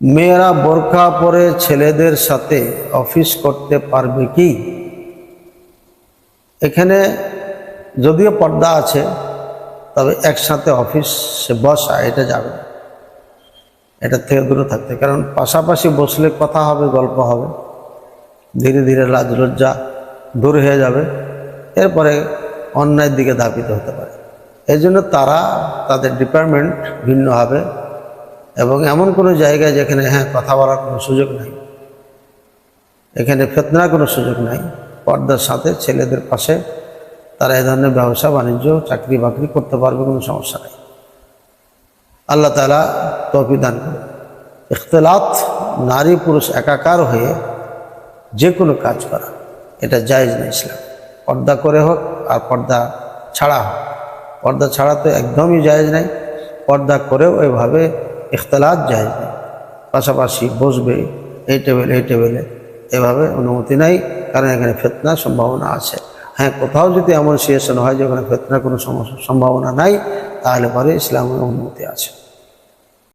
মেয়েরা বোরখা পরে ছেলেদের সাথে অফিস করতে পারবে কি? এখানে যদিও পর্দা আছে, তবে একসাথে অফিসে বসা এটা যাবে। এটা থেকে দূরে থাকতে কারণ পাশাপাশি বসলে কথা হবে, গল্প হবে। ধীরে ধীরে লাজ লজ্জা দূর হয়ে যাবে, এরপরে অন্যায়ের দিকে ধাপিত হতে পারে। এই জন্য তারা, তাদের ডিপার্টমেন্ট ভিন্ন হবে। এবং এমন কোনো জায়গায় যেখানে হ্যাঁ কথা বলার কোনো সুযোগ নাই। এখানে ফেতনার কোনো সুযোগ নাই। পর্দার সাথে ছেলেদের পাশে তারা এ ধরনের ব্যবসা, বাণিজ্য, চাকরি বাকরি করতে পারবে, কোনো সমস্যা নেই। আল্লাহ তালা তৌফি দান করে ইখতলাত নারী পুরুষ একাকার হয়ে যে কোনো কাজ করা, এটা জায়েজ না ইসলাম। পর্দা করে হোক আর পর্দা ছাড়া হোক। পর্দা ছাড়া তো একদমই জায়েজ নাই। পর্দা করেও এভাবে ইখতলাত যায়। পাশাপাশি বসবে এই টেবিল এই টেবিলে এভাবে অনুমতি নাই, কারণ এখানে ফেতনার সম্ভাবনা আছে। হ্যাঁ কোথাও যদি এমন সিচুয়েশন হয় যে ওখানে ফেতনার কোনো সম্ভাবনা নাই, তাহলে পরে ইসলামের অনুমতি আছে।